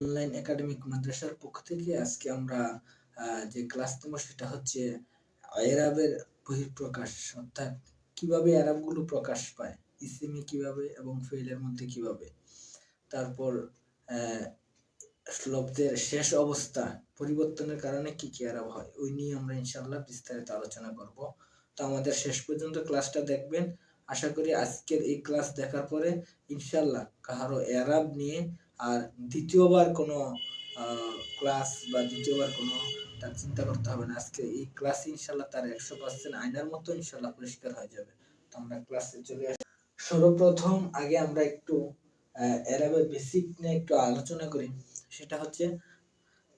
Online academic মাদ্রাসার পক্ষ থেকে আজকে আমরা যে ক্লাস নেব সেটা হচ্ছে এরাবের বহিঃপ্রকাশ, অর্থাৎ কীভাবে এরাবগুলো প্রকাশ পায় ইসিমি কীভাবে এবং ফেইলের মধ্যে কীভাবে। তারপর লব্ধের শেষ অবস্থা, পরিবর্তনের কারণে কি কি এরাব হয়, ওই নিয়ে আমরা ইনশাল্লাহ বিস্তারিত আলোচনা করব। তো আমাদের শেষ পর্যন্ত ক্লাসটা দেখবেন। আশা করি আজকের এই ক্লাস দেখার পরে ইনশাল্লাহ কাহারও এরাব নিয়ে আর দ্বিতীয়বার কোনো ক্লাস বা দ্বিতীয়বার কোনো তার চিন্তা করতে হবে না। আজকে এই ক্লাসে ইনশাল্লাহ তার একশো পার্সেন্ট আয়নার মতো ইনশাল্লাহ পরিষ্কার হয়ে যাবে। তো আমরা ক্লাসে চলে আসি। সর্বপ্রথম আগে আমরা একটু এরাবের বেসিক নিয়ে একটু আলোচনা করি। সেটা হচ্ছে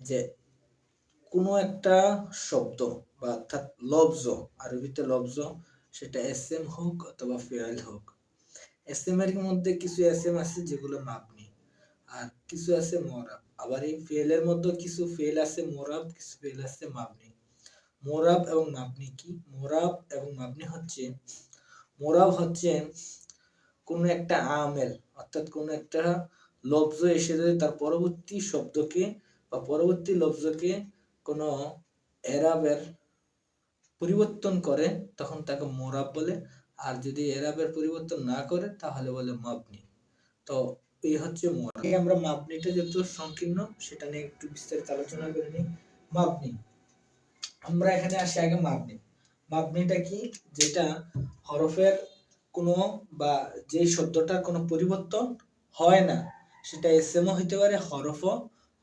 যে কোনো একটা শব্দ বা অর্থাৎ লব্জ, আরবিতে লব্জ, সেটা এস এম হোক অথবা ফেয়াল হোক। এস এম এর মধ্যে কিছু এস এম আছে যেগুলো মাপনি আর কিছু আছে মোরাব আবার এই ফেল এর মধ্যে কিছু ফেল আছে মোরাব কিছু ফেল আছে মাপনি মোরাব এবং মাপনি কি? মোরাব এবং মাপনি হচ্ছে মোরাব হচ্ছে কোনো একটা আমেল, অর্থাৎ কোনো একটা লব্জ এসে যদি তার পরবর্তী শব্দকে বা পরবর্তী লব্জকে কোনো এরাবের পরিবর্তন করে, তখন তাকে মোরাব বলে। আর যদি এরাবের পরিবর্তন না করে, তাহলে বলে মাপনি তো এই হচ্ছে মোরাব আমরা মাপনিটা যত সংকীর্ণ, সেটা নিয়ে একটু বিস্তারিত আলোচনা করে নিই। মাপনি আমরা এখানে আসি আগে মাপনি মাপনিটা কি? যেটা হরফের কোনো বা যে শব্দটার কোনো পরিবর্তন হয় না, সেটা এসএমও হইতে পারে, হরফও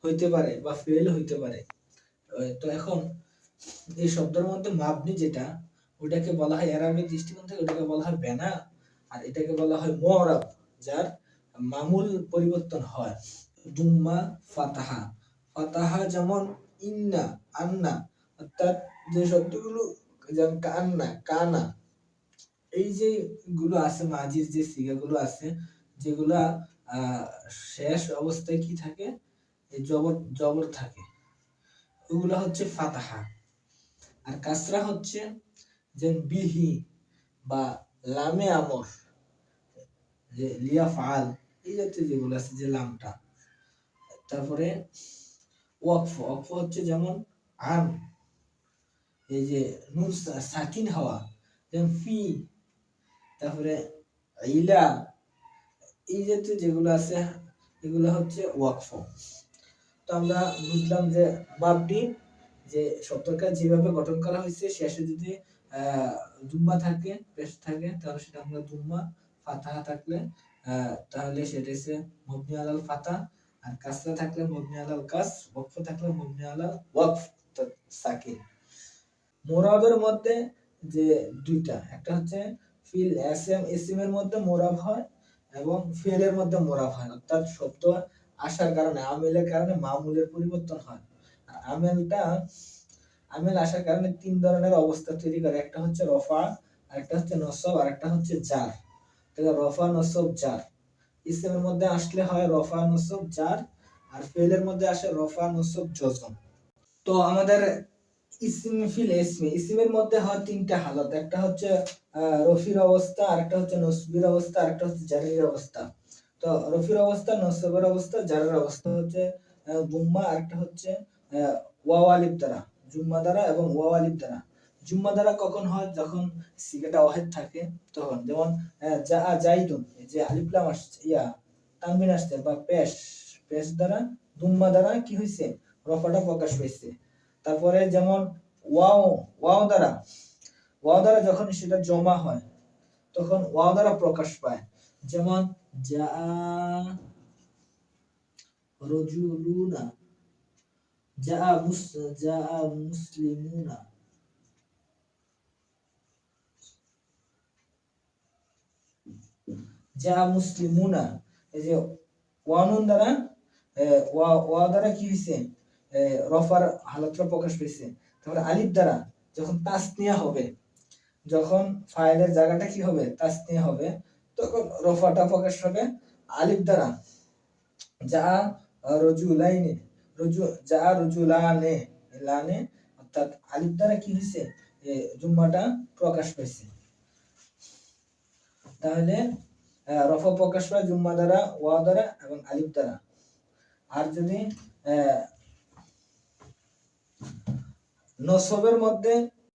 হইতে পারে বা ফেল হইতে পারে। তো এখন এই শব্দের মধ্যে মাপনি যেটা ওটাকে বলা হয় এরাবের দৃষ্টিকোণ থেকে ওটাকে বলা হয় বেনা আর এটাকে বলা হয় মরাব যার মামুল পরিবর্তন হয়। দুম্মা ফাতাহা। ফাতাহা যেমন ইন্না, আন্না, অর্থাৎ যে শব্দগুলো যেমন কান্না, কানা, এই যে গুলো আছে মাঝির যে সিগাগুলো আছে, যেগুলা শেষ অবস্থায় কি থাকে? জবর জবর থাকে। ওগুলো হচ্ছে ফাতাহা। আর কাসরা হচ্ছে যে বিহি বা লামে আমর, যে লিয়া ফাল এই জাতীয় যেগুলো আছে, যে লামটা। তারপরে ওয়াকফ ওয়াকফ হচ্ছে যেমন আন এই যে নুন সাকিন হওয়া, যেমন ফি, তারপরে ইলা, এই জাতীয় যেগুলো আছে, এগুলো হচ্ছে ওয়াকফ। তো আমরা বুঝলাম যে বাবডি যে শব্দটা যেভাবে গঠন করা হয়েছে, শেষে যদি দুম্মা থাকে, পেশ থাকে, তাহলে সেটা আমরা দুম্মা ফাতাহা থাকলে তাহলে সেটা হচ্ছে মবনি আলাল ফাতা, আর কাসরা থাকলে মবনি আলাল কাস, ওয়াকফ থাকলে মবনি আলাল ওয়াকফ সাকিন। মোরাবের মধ্যে যে দুইটা, একটা হচ্ছে ফিল এস এম এসিম এর মধ্যে মোরাব হয় এবং ফেলের মধ্যে মোরাব হয়। অর্থাৎ শব্দ আসার কারণে, আমেলের কারণে মামুলের পরিবর্তন হয়। আমেলটা, আমেল আসার কারণে তিন ধরনের অবস্থা তৈরি করে। একটা হচ্ছে রফা আরেকটা হচ্ছে নসব, আর একটা হচ্ছে জার। তাহলে রফা নসব জার ইসলামের মধ্যে আসলে হয় রফা নসব জার আর ফেলের মধ্যে আসে রফা নসব জজম তো আমাদের ইসিম ফিল ইসমি, ইসিমের মধ্যে হয় তিনটা হালত। একটা হচ্ছে রফির অবস্থা, আরেকটা হচ্ছে নসবির অবস্থা, আরেকটা হচ্ছে জারির অবস্থা। তো রফির অবস্থা, নসবের অবস্থা, জারের অবস্থা হচ্ছে জুম্মা, আরেকটা হচ্ছে ওয়াওয়ালিব দ্বারা, জুম্মা দ্বারা এবং ওয়াওয়ালিব দ্বারা। জুম্মা দ্বারা কখন হয়? যখন সিগাটা ওয়াহেদ থাকে, তখন। যেমন যা জাইদুন যে আলিফলাম আসছে, ইয়া, তানবিন আসছে, বা পেশ পেশ দ্বারা, দুম্মা দ্বারা কি হয়েছে রফাটা প্রকাশ হয়েছে তারপরে যেমন, ওয়াও ওয়াও দ্বারা ওয়াও দ্বারা যখন সেটা জমা হয়, তখন ওয়াও দ্বারা প্রকাশ পায়। যেমন যা রজুলুনা যা মুস যা মুসলিমুনা যা মুসলিমুনা, এই যে ওয়ানুন দ্বারা ওয়া ওয়া দ্বারা কি হয়েছে রফার হালতটা প্রকাশ পেয়েছে। তারপরে আলিফ দ্বারা, যখন তাসনিয়া হবে, যখন ফাইলের জায়গাটা কি হবে? তাসনিয়া হবে, তখন রফাটা প্রকাশ হবে আলিফ দ্বারা। যা রজুলাইনে, রজু, যা রজুলানে, লানে, অর্থাৎ আলিফ দ্বারা কি হয়েছে জুম্মাটা প্রকাশ পেয়েছে। তাহলে রফা প্রকাশ পায়, জুম্মা দ্বারা, ওয়া দ্বারা এবং আলিফ দ্বারা। আর যদি নসবের মধ্যে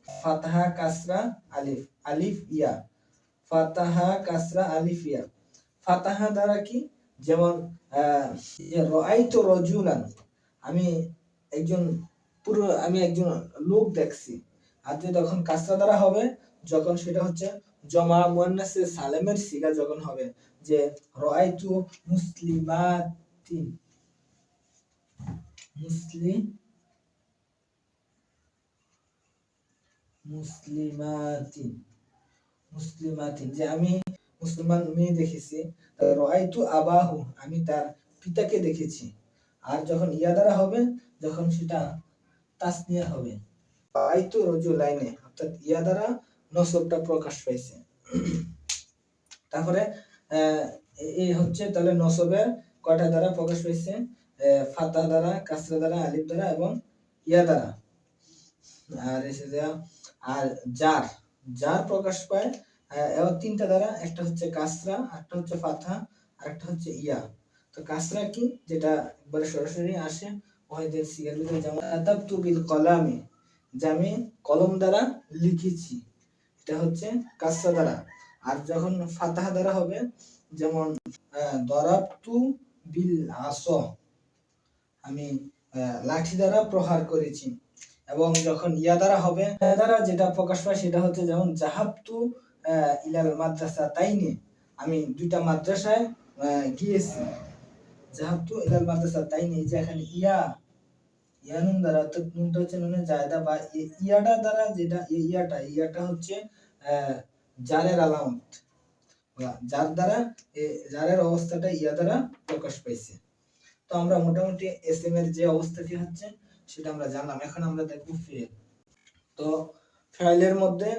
ফাতাহা, কাসরা, আলিফ আলিফ, ইয়া। ফাতাহা, কাসরা, আলিফ, ইয়া। ফাতাহা দ্বারা কি? যেমন রাইতো রজুলান, আমি একজন পুরো, আমি একজন লোক দেখছি। আর যদি তখন কাসরা দ্বারা হবে, যখন সেটা হচ্ছে জমা মুয়ান্নাসে সালেমের সিগা যখন হবে, যে রাইতু মুসলিমাতিন। মুসলিম, মুসলিমাতিন। মুসলিমাতিন, যে আমি মুসলমান মেয়ে দেখেছি। রাইতু আবাহু, আমি তার পিতাকে দেখেছি। আর যখন ইয়া দ্বারা হবে, যখন সেটা তাসনিয়া হবে। রাইতু রজুলাইনে, অর্থাৎ ইয়া দ্বারা নসবটা প্রকাশ পাইছে। তারপরে এই হচ্ছে তাহলে নসবের কয়টা দ্বারা প্রকাশ পাইছে? ফাতা দ্বারা, কাসরা দ্বারা, আলিফ দ্বারা এবং ইয়া দ্বারা। আর এসে আর জার জার প্রকাশ পায় তিনটা দ্বারা, একটা হচ্ছে কাসরা একটা হচ্ছে ফাথা আর একটা হচ্ছে ইয়া। তো কাসরা কি? যেটা একবারে সরাসরি আসে ওয়াহিদের সিগার যেমন, আতাবতু বিল কলামে, যে আমি কলম দ্বারা লিখেছি। এটা হচ্ছে কাসরা দ্বারা আর যখন ফাতাহা দ্বারা হবে, যেমন দরাবতু বিল আস আমি লাঠি দ্বারা প্রহার করেছি। এবং যখন ইয়া দ্বারা হবে দ্বারা যেটা প্রকাশ পায় সেটা হচ্ছে যেমন, জাহাবতু ইলাল মাদ্রাসা তাইনে, আমি দুইটা মাদ্রাসায় গিয়েছি। জাহাবতু, ইলাল মাদ্রাসা তাইনে, এই যে এখানে ইয়া ইয়া নুন দ্বারা অর্থাৎ নুনটা হচ্ছে নুনের জায়দা বা ইয়াটা দ্বারা যেটা ইয়াটা ইয়াটা হচ্ছে জারের আলামত। যার দ্বারা জারের অবস্থাটা ইয়া দ্বারা প্রকাশ পাইছে। তো আমরা মোটামুটি এস এম এর যে অবস্থাটি হচ্ছে, সেটা আমরা জানলাম। এখন আমরা দেখব ফেল তো ফেলের মধ্যে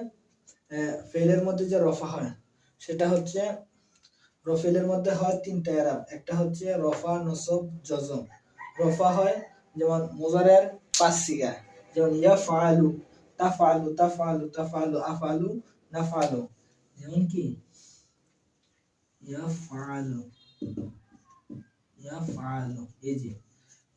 ফেলের মধ্যে যে রফা হয়, সেটা হচ্ছে রফেলের মধ্যে হয় তিনটা এরাব। একটা হচ্ছে রফা, নসব জজম রফা হয় যেমন মুজারের পাঁচ সিগা, যেমন ইয়া ফালু তা ফালু তা ফালু তা ফালু আফালু না ফালু যেমন কি? ইয়া ফালু ইয়া ফালু এই যে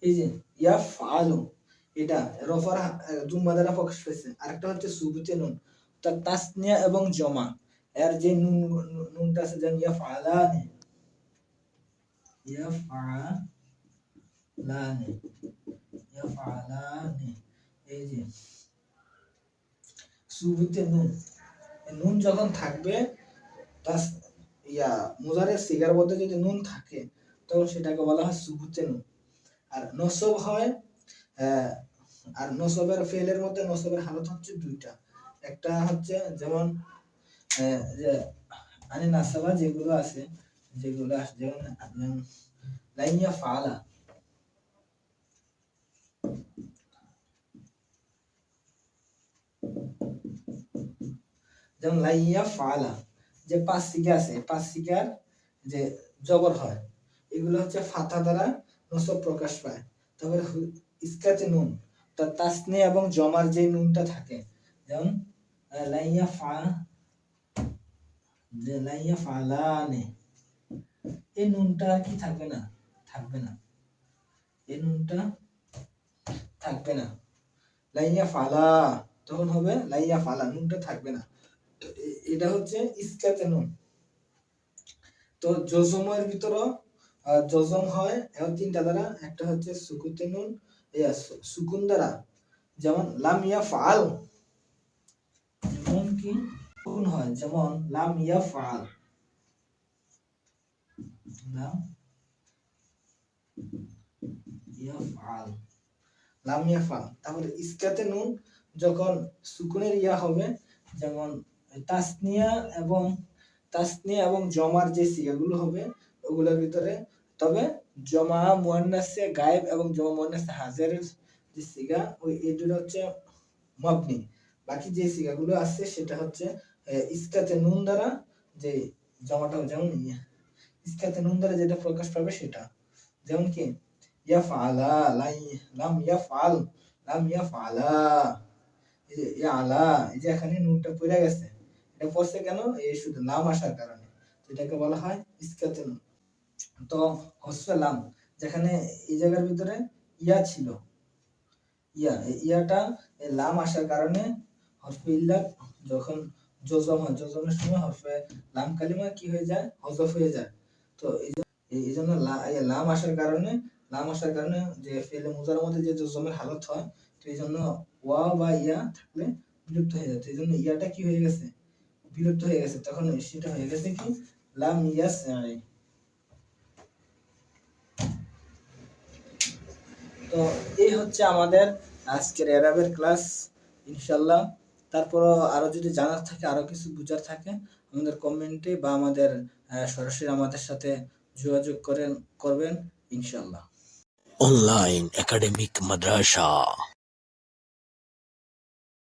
এই যে, ইয়া ফালু এটা রফার জুম্মা দ্বারা প্রকাশ পেয়েছে। আরেকটা হচ্ছে সুবুতে নুন তার তাসনিয়া এবং জমা। এর যে নুন নুন- নুনটা আছে, যেমন ইয়া ফালানে ইয়া ফালানে এই যে সুবুতে নুন। নুন যখন থাকবে, তাস, ইয়া মুজারের সিগার মধ্যে যদি নুন থাকে, তখন সেটাকে বলা হয় সুবুতে নুন। আর নসব হয় আর নসবের ফেলের মধ্যে নসবের হালত হচ্ছে দুইটা। একটা হচ্ছে যেমন যে আনে নাসাবা যেগুলো আছে, যেগুলো যেমন লাইনিয়া ফালা। যেমন লাইয়া ফালা, যে পাঁচ আছে, পাঁচ যে জবর হয়, এগুলো হচ্ছে ফাতা দ্বারা নসব প্রকাশ পায়। তারপরে ইসকাতে নুন তার তাসনে এবং জমার যে নুনটা থাকে, যেমন লাইয়া ফা লাইয়া ফালানে, এই নুনটা আর কি থাকবে না থাকবে না। এই নুনটা থাকবে না। লাইয়া ফালা, তখন হবে লাইয়া ফালা, নুনটা থাকবে না। এটা হচ্ছে ইসকাতে তো জজমের ভিতরও জজম হয় এবং তিনটা দ্বারা। একটা হচ্ছে সুকুতে নুন ইয়া, সুকুন দ্বারা। যেমন লাম ইয়া ফাল কি সুকুন হয়। যেমন লাম ইয়া ফাল লাম ইয়া ফাল লাম ইয়া ফাল তারপরে ইসকাতে যখন সুকুনের ইয়া হবে যেমন তাসনিয়া এবং তাসনিয়া এবং জমার যে সিগাগুলো হবে, ওগুলোর ভিতরে। তবে জমা মুয়ান্নাসে গায়েব এবং জমা মুয়ান্নাসে হাজারের যে সিগা, ওই এই দুটো হচ্ছে মবনি। বাকি যে সিগাগুলো আছে, সেটা হচ্ছে ইসকাতে নুন দ্বারা যে জমাটা যেমন ইসকাতে নুন দ্বারা যেটা প্রকাশ পাবে সেটা। যেমন কি ইয়া ফালা লাই, লাম ইয়াফাল লাম ইয়া আলা এই যে এখানে নুনটা পড়ে গেছে। এটা পড়ছে কেন? এই শুধু নাম আসার কারণে। এটাকে বলা হয় ইসকাতে তো হসফে লাম যেখানে এই জায়গার ভিতরে ইয়া ছিল। ইয়া ইয়াটা লাম আসার কারণে হরফে ইল্লা যখন জজম হয় জজমের সময় হরফে লাম কালিমা কি হয়ে যায়? হজফ হয়ে যায়। তো এই জন্য লাম আসার কারণে লাম আসার কারণে যে ফেলে মুজার মধ্যে যে জজমের হালত হয়, তো এই জন্য ওয়া বা ইয়া থাকলে বিলুপ্ত হয়ে যাচ্ছে এই জন্য ইয়াটা কি হয়ে গেছে? বিলুপ্ত হয়ে গেছে, তখন সেটা হয়ে গেছে কি? লাম ইয়াস তো এই হচ্ছে আমাদের আজকের এরাবের ক্লাস ইনশাল্লাহ তারপরও আরও যদি জানার থাকে, আরও কিছু বুঝার থাকে, আমাদের কমেন্টে বা আমাদের সরাসরি আমাদের সাথে যোগাযোগ করেন, করবেন ইনশাল্লাহ অনলাইন একাডেমিক Madrasa